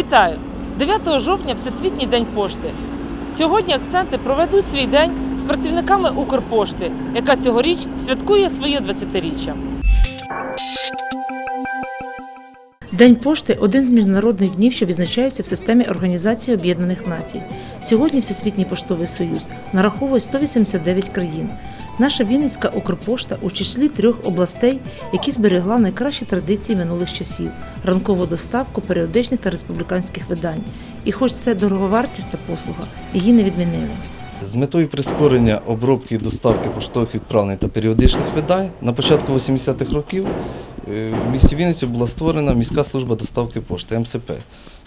Вітаю! 9 жовтня Всесвітній день пошти. Сьогодні акценти проведуть свій день з працівниками Укрпошти, яка цьогоріч святкує своє 20-річчя. День пошти один з міжнародних днів, що відзначаються в системі Організації Об'єднаних Націй. Сьогодні Всесвітній поштовий союз нараховує 189 країн. Наша Вінницька Укрпошта у числі трьох областей, які зберегла найкращі традиції минулих часів ранкову доставку періодичних та республіканських видань. І хоч це дороговартісна послуга, її не відмінили. З метою прискорення обробки і доставки поштових відправлень та періодичних видань на початку 80-х років е, в місті Вінниці була створена міська служба доставки пошти МСП,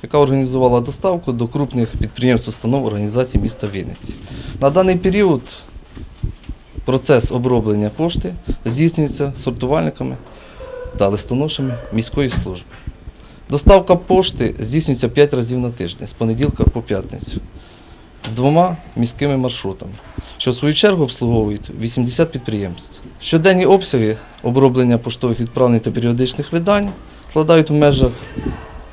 яка організувала доставку до крупних підприємств, установ організацій міста Вінниці. На даний період процес оброблення пошти здійснюється сортувальниками та листоношами міської служби. Доставка пошти здійснюється 5 разів на тиждень з понеділка по п'ятницю двома міськими маршрутами, що в свою чергу обслуговують 80 підприємств. Щоденні обсяги оброблення поштових відправлень та періодичних видань складають в межах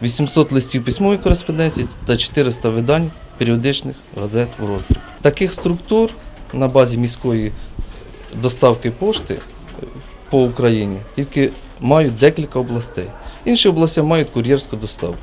800 листів письмової кореспонденції та 400 видань періодичних газет в роздріб. Таких структур на базі міської доставки пошти по Україні тільки мають декілька областей. Інші області мають кур'єрську доставку.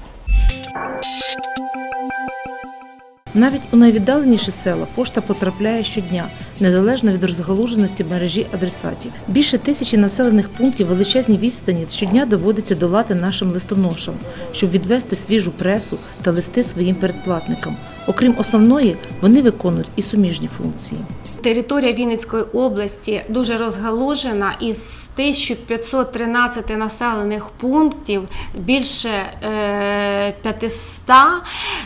Навіть у найвіддаленіші села пошта потрапляє щодня, незалежно від розгалуженості мережі адресатів. Більше тисячі населених пунктів величезні відстані щодня доводиться долати нашим листоношам, щоб відвести свіжу пресу та листи своїм передплатникам. Окрім основної, вони виконують і суміжні функції. Територія Вінницької області дуже розгалужена із 1513 населених пунктів більше е, 500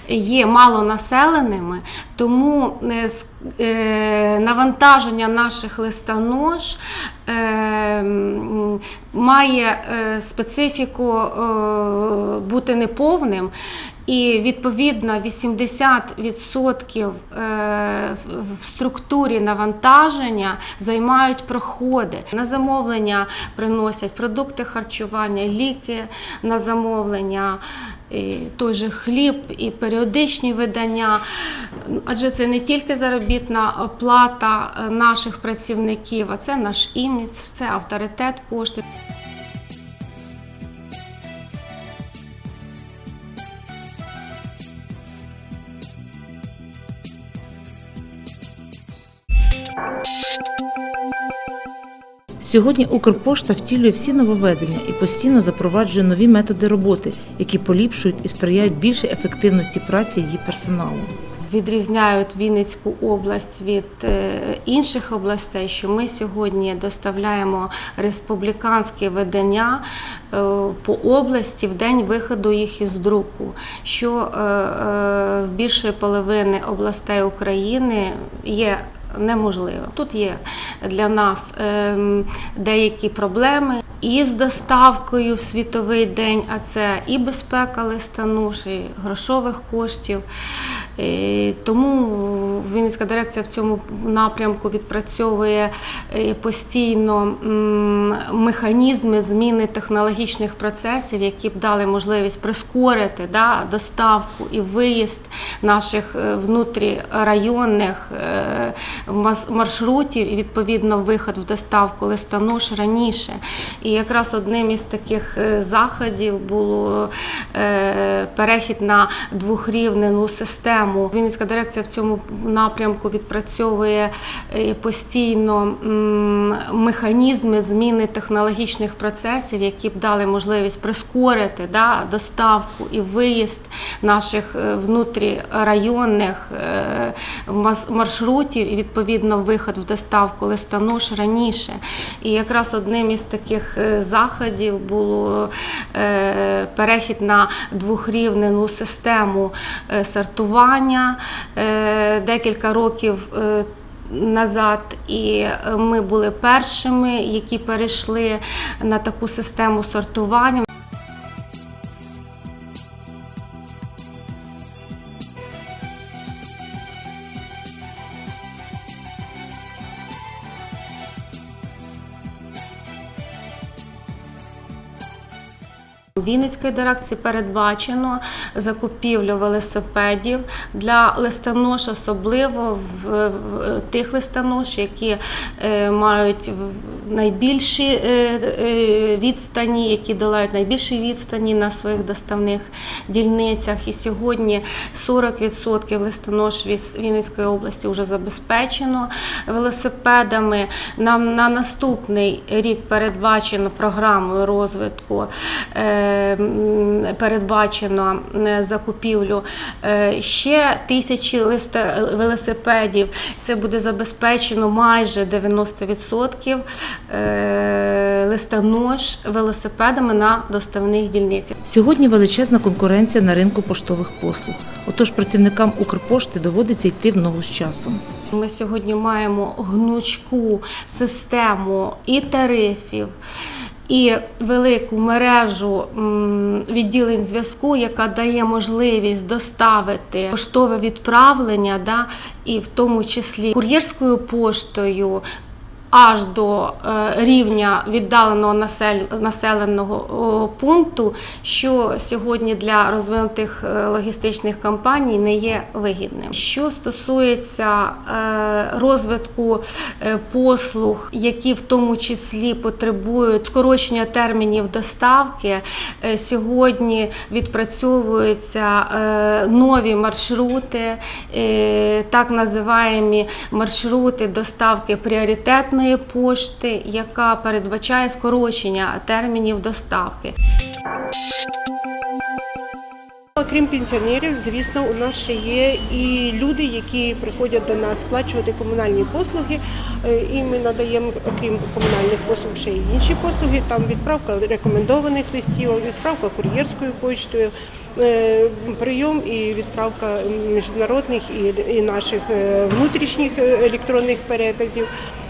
є малонаселеними, тому е, е, навантаження наших листонож е, має е, специфіку е, бути неповним. І відповідно 80% е, в- структурі навантаження займають проходи. На замовлення приносять продукти харчування, ліки на замовлення, і той же хліб і періодичні видання. Адже це не тільки заробітна плата е, наших працівників, а це наш імідж, це авторитет пошти. Сьогодні Укрпошта втілює всі нововведення і постійно запроваджує нові методи роботи, які поліпшують і сприяють більшій ефективності праці її персоналу. відрізняють Вінницьку область від е, інших областей, що ми сьогодні доставляємо республіканські видання е, по області в день виходу їх із друку, що е, в більшої половини областей України є. Неможливо. Тут є для нас ем, деякі проблеми і з доставкою в світовий день, а це і безпека листануш, і грошових коштів. Е, Тому Вінницька дирекція в цьому напрямку відпрацьовує е, постійно механізми зміни технологічних процесів, які б дали можливість прискорити да, доставку і виїзд наших е, внутрірайонних маршрутів і відповідно виход в доставку листонош раніше. І якраз одним із таких е, заходів було е, перехід на двохрівнену систему. Вінницька дирекція в цьому напрямку відпрацьовує е, постійно механізми зміни технологічних процесів, які б дали можливість прискорити да, доставку і виїзд наших внутрірайонних маршрутів і відповідно виход в доставку листонош раніше. І якраз одним із таких заходів було е, перехід на двохрівнену систему е, сортування е, декілька років. е, Назад, і е, ми були першими, які перейшли на таку систему сортування. У Вінницької дирекції передбачено закупівлю велосипедів для листонош, особливо в, тих листонош, які е, мають найбільші е, е, відстані, які долають найбільші відстані на своїх доставних дільницях. І сьогодні 40% листонош від Вінницької області вже забезпечено велосипедами. Нам на наступний рік передбачено програмою розвитку, е, передбачено закупівлю ще тисячі велосипедів. Це буде забезпечено майже 90% е, листонож велосипедами на доставних дільницях. Сьогодні величезна конкуренція на ринку поштових послуг. Отож працівникам Укрпошти доводиться йти в ногу з часом. Ми сьогодні маємо гнучку систему і тарифів. І велику мережу відділень зв'язку, яка дає можливість доставити поштове відправлення, да, і в тому числі кур'єрською поштою. Аж до е, рівня віддаленого населеного пункту, що сьогодні для розвинутих е, логістичних компаній не є вигідним. Що стосується е, розвитку послуг, які в тому числі потребують скорочення термінів доставки, сьогодні відпрацьовуються нові маршрути, так називаємо маршрути доставки пріоритетної пошти, яка передбачає скорочення термінів доставки. Окрім пенсіонерів, звісно, у нас ще є і люди, які приходять до нас сплачувати комунальні послуги. Е, І ми надаємо, окрім комунальних послуг, ще й інші послуги. Там відправка рекомендованих листів, відправка кур'єрською почтою, е, прийом і відправка міжнародних і, наших е, внутрішніх електронних переказів.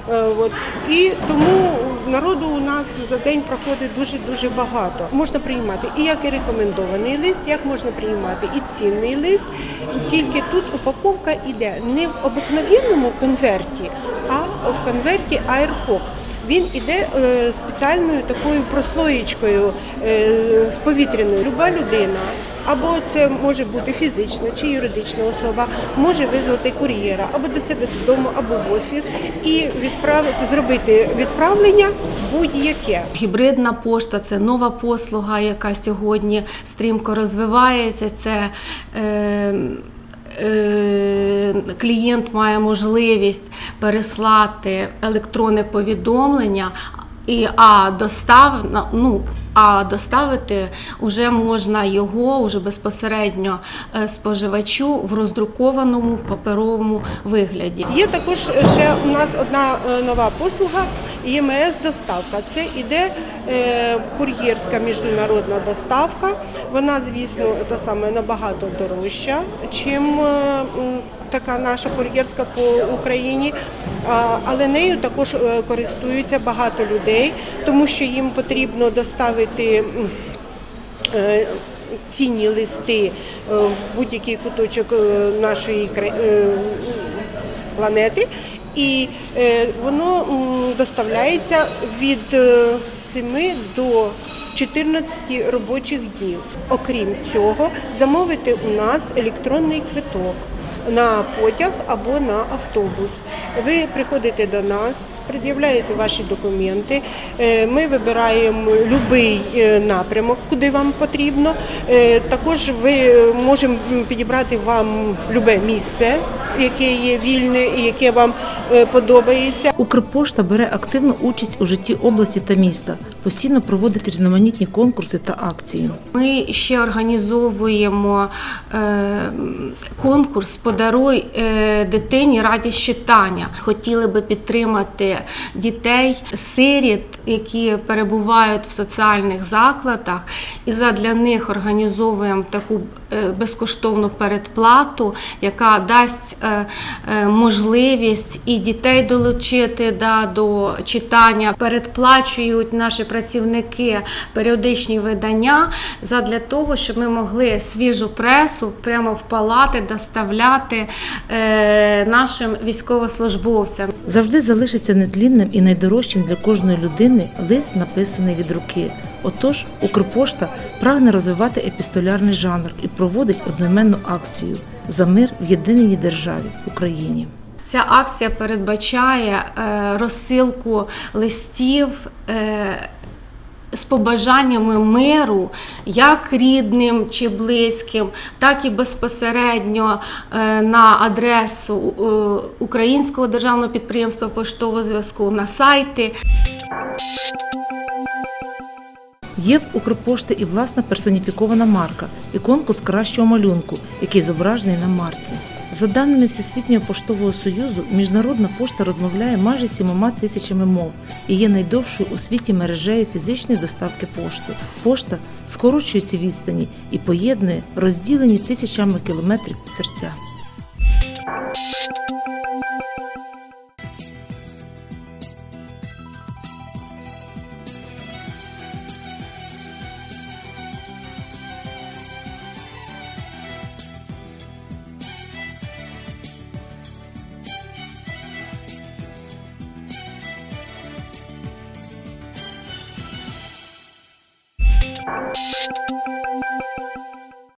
Е, От. І тому народу у нас за день проходить дуже-дуже багато. Можна приймати і як і рекомендований лист, як можна приймати і цінний лист. Тільки тут упаковка йде не в обикновенному конверті, а в конверті AirPop. Він іде е, спеціальною такою прослоєчкою е, з повітряною. Люба людина, або це може бути фізична чи юридична особа, може визвати кур'єра або до себе додому, або в офіс і відправити, зробити відправлення будь-яке. Гібридна пошта це нова послуга, яка сьогодні стрімко розвивається. Це е, е, клієнт має можливість переслати електронне повідомлення. І а достав ну а доставити вже можна його уже безпосередньо е, споживачу в роздрукованому паперовому вигляді. Є також ще у нас одна е, нова послуга ЄМС доставка. Це іде кур'єрська міжнародна доставка. Вона, звісно, та саме набагато дорожча, чим е, така наша кур'єрська по Україні. Але нею також е, користуються багато людей, тому що їм потрібно доставити. е, Цінні листи е, в будь-який куточок е, нашої е, планети, і е, воно доставляється від е, 7 до 14 робочих днів. Окрім цього, замовити у нас електронний квиток. На потяг або на автобус. Ви приходите до нас, пред'являєте ваші документи. е, Ми вибираємо будь-який напрямок, куди вам потрібно. Е, Також ви можемо підібрати вам любе місце, яке є вільне і яке вам е, подобається. Укрпошта бере активну участь у житті області та міста, постійно проводить різноманітні конкурси та акції. Ми ще організовуємо е, конкурс Подаруй е, дитині радість читання. Хотіли би підтримати дітей, сиріт, які перебувають в соціальних закладах, і задля них організовуємо таку е, безкоштовну передплату, яка дасть можливість і дітей долучити да, до читання. Передплачують наші працівники періодичні видання задля того, щоб ми могли свіжу пресу прямо в палати доставляти е, нашим військовослужбовцям. Завжди залишиться нетлінним і найдорожчим для кожної людини лист, написаний від руки. Отож, Укрпошта прагне розвивати епістолярний жанр і проводить одноіменну акцію за мир в єдиній державі Україні. Ця акція передбачає е, розсилку листів. е, З побажаннями миру як рідним чи близьким, так і безпосередньо е, на адресу Українського державного підприємства поштового зв'язку на сайти. Є в Укрпошти і власна персоніфікована марка і конкурс кращого малюнку, який зображений на марці. За даними Всесвітнього поштового союзу, міжнародна пошта розмовляє майже сімома тисячами мов і є найдовшою у світі мережею фізичної доставки пошти. Пошта скорочує ці відстані і поєднує розділені тисячами кілометрів серця.